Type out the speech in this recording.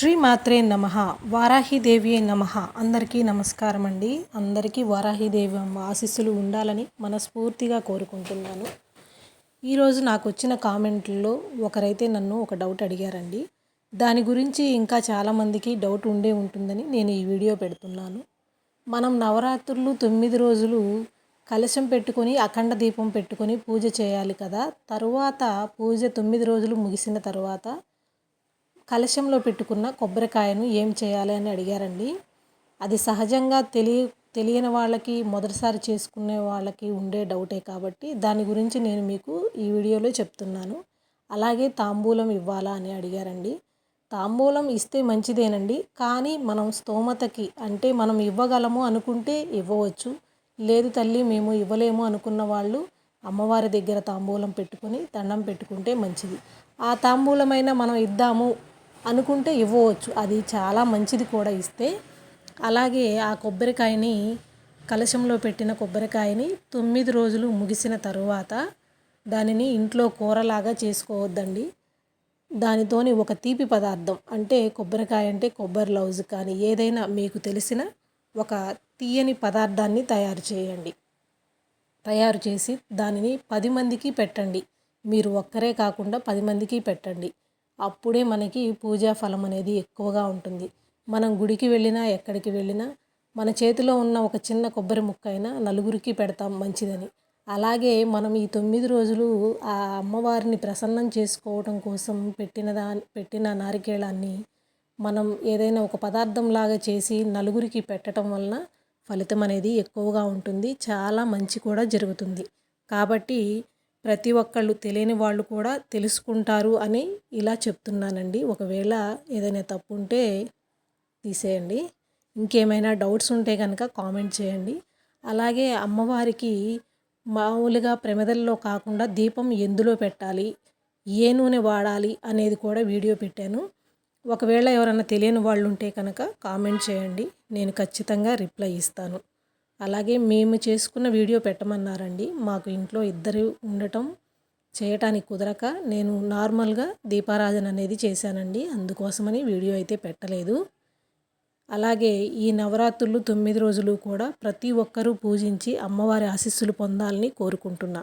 శ్రీ మాత్రే నమ వారాహిదేవియే నమ. అందరికీ నమస్కారం అండి అందరికీ వారాహిదేవి అమ్మ ఆశీస్సులు ఉండాలని మనస్ఫూర్తిగా కోరుకుంటున్నాను. ఈరోజు నాకు వచ్చిన కామెంట్లో ఒకరైతే నన్ను ఒక డౌట్ అడిగారండి. దాని గురించి ఇంకా చాలామందికి డౌట్ ఉండే ఉంటుందని నేను ఈ వీడియో పెడుతున్నాను. మనం నవరాత్రులు తొమ్మిది రోజులు కలశం పెట్టుకొని అఖండ దీపం పెట్టుకొని పూజ చేయాలి కదా. తరువాత పూజ తొమ్మిది రోజులు ముగిసిన తర్వాత కలశంలో పెట్టుకున్న కొబ్బరికాయను ఏం చేయాలి అని అడిగారండి. అది సహజంగా తెలియ తెలియని వాళ్ళకి మొదటిసారి చేసుకునే వాళ్ళకి ఉండే డౌటే కాబట్టి దాని గురించి నేను మీకు ఈ వీడియోలో చెప్తున్నాను. అలాగే తాంబూలం ఇవ్వాలా అని అడిగారండి. తాంబూలం ఇస్తే మంచిదేనండి కానీ మనం స్తోమతకి అంటే మనం ఇవ్వగలము అనుకుంటే ఇవ్వవచ్చు. లేదు తల్లి మేము ఇవ్వలేము అనుకున్న వాళ్ళు అమ్మవారి దగ్గర తాంబూలం పెట్టుకుని దండం పెట్టుకుంటే మంచిది. ఆ తాంబూలమైనా మనం ఇద్దాము అనుకుంటే ఇవ్వవచ్చు. అది చాలా మంచిది కూడా ఇస్తే. అలాగే ఆ కొబ్బరికాయని కలశంలో పెట్టిన కొబ్బరికాయని తొమ్మిది రోజులు ముగిసిన తరువాత దానిని ఇంట్లో కూరలాగా చేసుకోవద్దండి. దానితోని ఒక తీపి పదార్థం అంటే కొబ్బరికాయ అంటే కొబ్బరి లౌజ్ కానీ ఏదైనా మీకు తెలిసిన ఒక తీయని పదార్థాన్ని తయారు చేయండి. తయారు చేసి దానిని పది మందికి పెట్టండి. మీరు ఒక్కరే కాకుండా పది మందికి పెట్టండి. అప్పుడే మనకి పూజా ఫలం అనేది ఎక్కువగా ఉంటుంది. మనం గుడికి వెళ్ళినా ఎక్కడికి వెళ్ళినా మన చేతిలో ఉన్న ఒక చిన్న కొబ్బరి ముక్క అయినా నలుగురికి పెడతాం మంచిదని. అలాగే మనం ఈ తొమ్మిది రోజులు ఆ అమ్మవారిని ప్రసన్నం చేసుకోవడం కోసం పెట్టిన దా పెట్టిన నారికేళాన్ని మనం ఏదైనా ఒక పదార్థం లాగా చేసి నలుగురికి పెట్టడం వలన ఫలితం అనేది ఎక్కువగా ఉంటుంది. చాలా మంచి కూడా జరుగుతుంది. కాబట్టి ప్రతి ఒక్కళ్ళు తెలియని వాళ్ళు కూడా తెలుసుకుంటారు అని ఇలా చెప్తున్నానండి. ఒకవేళ ఏదైనా తప్పు ఉంటే తీసేయండి. ఇంకేమైనా డౌట్స్ ఉంటే కనుక కామెంట్ చేయండి. అలాగే అమ్మవారికి మామూలుగా ప్రమిదల్లో కాకుండా దీపం ఎందులో పెట్టాలి? ఏ నూనె వాడాలి? అనేది కూడా వీడియో పెట్టాను. ఒకవేళ ఎవరైనా తెలియని వాళ్ళు ఉంటే కనుక కామెంట్ చేయండి. నేను ఖచ్చితంగా రిప్లై ఇస్తాను. అలాగే మేము చేసుకున్న వీడియో పెట్టమన్నారండి. మాకు ఇంట్లో ఇద్దరు ఉండటం చేయటానికి కుదరక నేను నార్మల్గా దీపారాధన అనేది చేశానండి. అందుకోసమని వీడియో అయితే పెట్టలేదు. అలాగే ఈ నవరాత్రులు తొమ్మిది రోజులు కూడా ప్రతి ఒక్కరూ పూజించి అమ్మవారి ఆశీస్సులు పొందాలని కోరుకుంటున్నా.